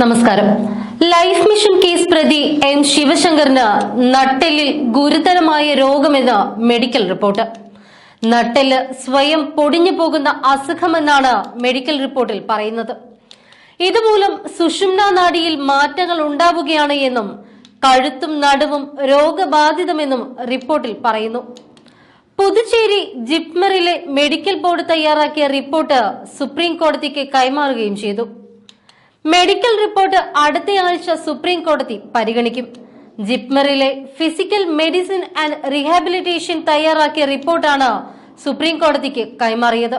നമസ്കാരം. Life mission case പ്രതി M ശിവശങ്കറിന് നട്ടെല്ലിൽ ഗുരുതരമായ രോഗമെന്ന് മെഡിക്കൽ റിപ്പോർട്ട്. നട്ടെല്ല് സ്വയം പൊടിഞ്ഞു പോകുന്ന അസുഖമെന്നാണ് മെഡിക്കൽ റിപ്പോർട്ടിൽ പറയുന്നത്. ഇതുമൂലം സുഷുമ്ന നാടിയിൽ മാറ്റങ്ങൾ ഉണ്ടാവുകയാണ് എന്നും കഴുത്തും നടുവും രോഗബാധിതമെന്നും റിപ്പോർട്ടിൽ പറയുന്നു. പുതുച്ചേരി ജിപ്മറിലെ മെഡിക്കൽ ബോർഡ് തയ്യാറാക്കിയ റിപ്പോർട്ട് സുപ്രീം കോടതിക്ക് കൈമാറുകയും ചെയ്തു. മെഡിക്കൽ റിപ്പോർട്ട് അടുത്തയാഴ്ച സുപ്രീം കോടതി പരിഗണിക്കും. ജിപ്മറിലെ ഫിസിക്കൽ മെഡിസിൻ ആൻഡ് റീഹാബിലിറ്റേഷൻ തയ്യാറാക്കിയ റിപ്പോർട്ടാണ് സുപ്രീം കോടതിക്ക് കൈമാറിയത്.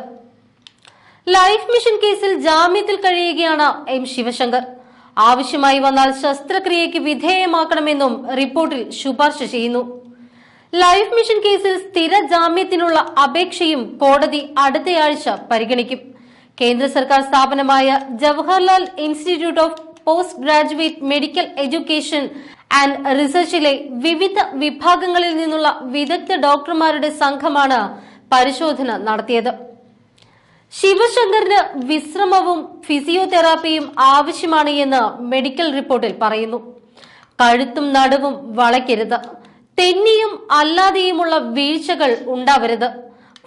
ലൈഫ് മിഷൻ കേസിൽ ജാമ്യത്തിൽ കഴിയുകയാണ് എം ശിവശങ്കർ. ആവശ്യമായി വന്നാൽ ശസ്ത്രക്രിയയ്ക്ക് വിധേയമാക്കണമെന്നും റിപ്പോർട്ടിൽ ശുപാർശ ചെയ്യുന്നു. ലൈഫ് മിഷൻ കേസിൽ സ്ഥിര ജാമ്യത്തിനുള്ള അപേക്ഷയും കോടതി അടുത്തയാഴ്ച പരിഗണിക്കും. കേന്ദ്ര സർക്കാർ സ്ഥാപനമായ Jawaharlal institute of post graduate medical education and റിസർച്ചിലെ വിവിധ വിഭാഗങ്ങളിൽ നിന്നുള്ള വിദഗ്ധ ഡോക്ടർമാരുടെ സംഘമാണ് പരിശോധന നടത്തിയത്. ശിവശങ്കറിന് വിശ്രമവും ഫിസിയോതെറാപ്പിയും ആവശ്യമാണ് എന്ന് മെഡിക്കൽ റിപ്പോർട്ടിൽ പറയുന്നു. കഴുത്തും നടുവും വളയ്ക്കരുത്. തെന്നിയും അല്ലാതെയുമുള്ള വീഴ്ചകൾ ഉണ്ടാവരുത്.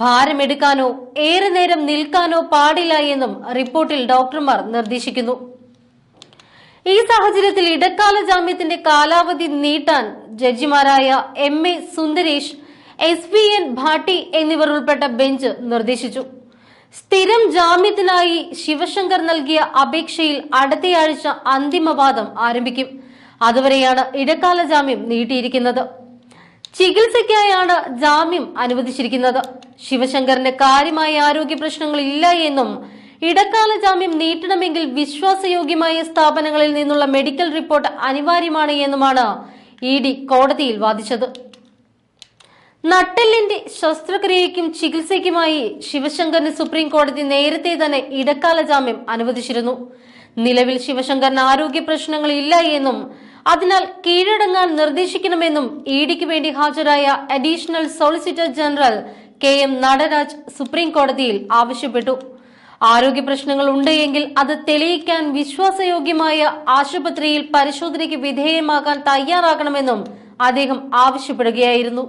ഭാരമെടുക്കാനോ ഏറെ നേരം നിൽക്കാനോ പാടില്ല എന്നും റിപ്പോർട്ടിൽ ഡോക്ടർമാർ നിർദ്ദേശിക്കുന്നു. ഈ സാഹചര്യത്തിൽ ഇടക്കാല ജാമ്യത്തിന്റെ കാലാവധി നീട്ടാൻ ജഡ്ജിമാരായ M A Sundaresh S V N Bhatti എന്നിവർ ഉൾപ്പെട്ട ബെഞ്ച് നിർദ്ദേശിച്ചു. സ്ഥിരം ജാമ്യത്തിനായി ശിവശങ്കർ നൽകിയ അപേക്ഷയിൽ അടുത്തയാഴ്ച അന്തിമവാദം ആരംഭിക്കും. അതുവരെയാണ് ഇടക്കാല ജാമ്യം നീട്ടിയിരിക്കുന്നത്. ചികിത്സയ്ക്കായാണ് ജാമ്യം അനുവദിച്ചിരിക്കുന്നത്. ശിവശങ്കറിന് കാര്യമായ ആരോഗ്യ പ്രശ്നങ്ങൾ ഇല്ല എന്നും ഇടക്കാല ജാമ്യം നീട്ടണമെങ്കിൽ വിശ്വാസയോഗ്യമായ സ്ഥാപനങ്ങളിൽ നിന്നുള്ള മെഡിക്കൽ റിപ്പോർട്ട് അനിവാര്യമാണ് എന്നുമാണ് ഇ ഡി കോടതിയിൽ വാദിച്ചത്. നട്ടെല്ലിന്റെ ശസ്ത്രക്രിയയ്ക്കും ചികിത്സയ്ക്കുമായി ശിവശങ്കറിന് സുപ്രീം കോടതി നേരത്തെ തന്നെ ഇടക്കാല ജാമ്യം അനുവദിച്ചിരുന്നു. നിലവിൽ ശിവശങ്കറിന് ആരോഗ്യ പ്രശ്നങ്ങൾ ഇല്ല എന്നും അതിനാൽ കീഴടങ്ങാൻ നിർദ്ദേശിക്കണമെന്നും ഇ ഡിക്ക് വേണ്ടി ഹാജരായ additional solicitor general K M Nataraj supreme കോടതിയിൽ ആവശ്യപ്പെട്ടു. ആരോഗ്യ പ്രശ്നങ്ങൾ ഉണ്ടെങ്കിൽ അത് തെളിയിക്കാൻ വിശ്വാസയോഗ്യമായ ആശുപത്രിയിൽ പരിശോധനയ്ക്ക് വിധേയമാക്കാൻ തയ്യാറാകണമെന്നും അദ്ദേഹം ആവശ്യപ്പെടുകയായിരുന്നു.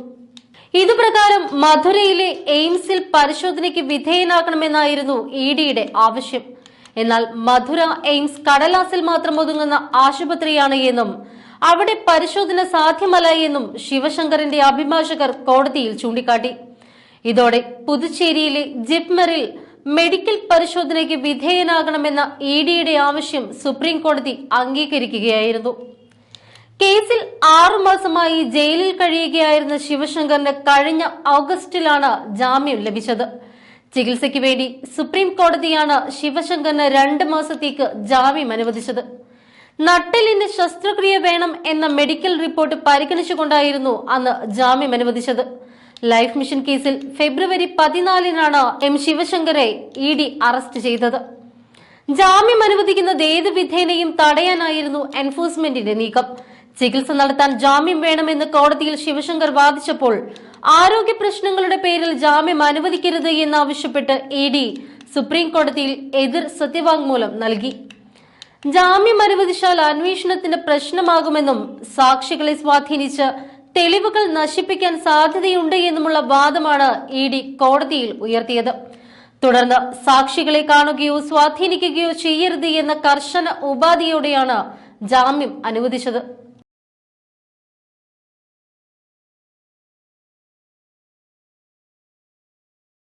ഇതുപ്രകാരം മധുരയിലെ എയിംസിൽ പരിശോധനയ്ക്ക് വിധേയനാക്കണമെന്നായിരുന്നു ഇ ഡിയുടെ ആവശ്യം. എന്നാൽ മധുര എയിംസ് കടലാസിൽ മാത്രം ഒതുങ്ങുന്ന ആശുപത്രിയാണ് എന്നും അവിടെ പരിശോധന സാധ്യമല്ല എന്നും ശിവശങ്കറിന്റെ അഭിഭാഷകർ കോടതിയിൽ ചൂണ്ടിക്കാട്ടി. ഇതോടെ പുതുച്ചേരിയിലെ ജിപ്മറിൽ മെഡിക്കൽ പരിശോധനയ്ക്ക് വിധേയനാകണമെന്ന ഇ ഡിയുടെ ആവശ്യം സുപ്രീം കോടതി അംഗീകരിക്കുകയായിരുന്നു. കേസിൽ ആറുമാസമായി ജയിലിൽ കഴിയുകയായിരുന്ന ശിവശങ്കറിന് കഴിഞ്ഞ ഓഗസ്റ്റിലാണ് ജാമ്യം ലഭിച്ചത്. ചികിത്സയ്ക്ക് വേണ്ടി സുപ്രീം കോടതിയാണ് ശിവശങ്കറിന് രണ്ട് മാസത്തേക്ക് ജാമ്യം അനുവദിച്ചത്. നട്ടലിന് ശസ്ത്രക്രിയ വേണം എന്ന മെഡിക്കൽ റിപ്പോർട്ട് പരിഗണിച്ചുകൊണ്ടായിരുന്നു അന്ന് ജാമ്യം അനുവദിച്ചത്. ലൈഫ് മിഷൻ കേസിൽ ഫെബ്രുവരി പതിനാലിനാണ് എം ശിവശങ്കറെ ഇ ഡി അറസ്റ്റ് ചെയ്തത്. ജാമ്യം അനുവദിക്കുന്നത് ഏത് വിധേനയും തടയാനായിരുന്നു എൻഫോഴ്സ്മെന്റിന്റെ നീക്കം. ചികിത്സ നടത്താൻ ജാമ്യം വേണമെന്ന് കോടതിയിൽ ശിവശങ്കർ വാദിച്ചപ്പോൾ ആരോഗ്യ പ്രശ്നങ്ങളുടെ പേരിൽ ജാമ്യം അനുവദിക്കരുത് എന്നാവശ്യപ്പെട്ട് ഇ ഡി സുപ്രീം കോടതിയിൽ എതിർ സത്യവാങ്മൂലം നൽകി. ജാമ്യം അനുവദിച്ചാൽ അന്വേഷണത്തിന് പ്രശ്നമാകുമെന്നും സാക്ഷികളെ സ്വാധീനിച്ച് തെളിവുകൾ നശിപ്പിക്കാൻ സാധ്യതയുണ്ട് എന്നുമുള്ള വാദമാണ് ഇ ഡി കോടതിയിൽ ഉയർത്തിയത്. തുടർന്ന് സാക്ഷികളെ കാണുകയോ സ്വാധീനിക്കുകയോ ചെയ്യരുത് എന്ന കർശന ഉപാധിയോടെയാണ് ജാമ്യം അനുവദിച്ചത്.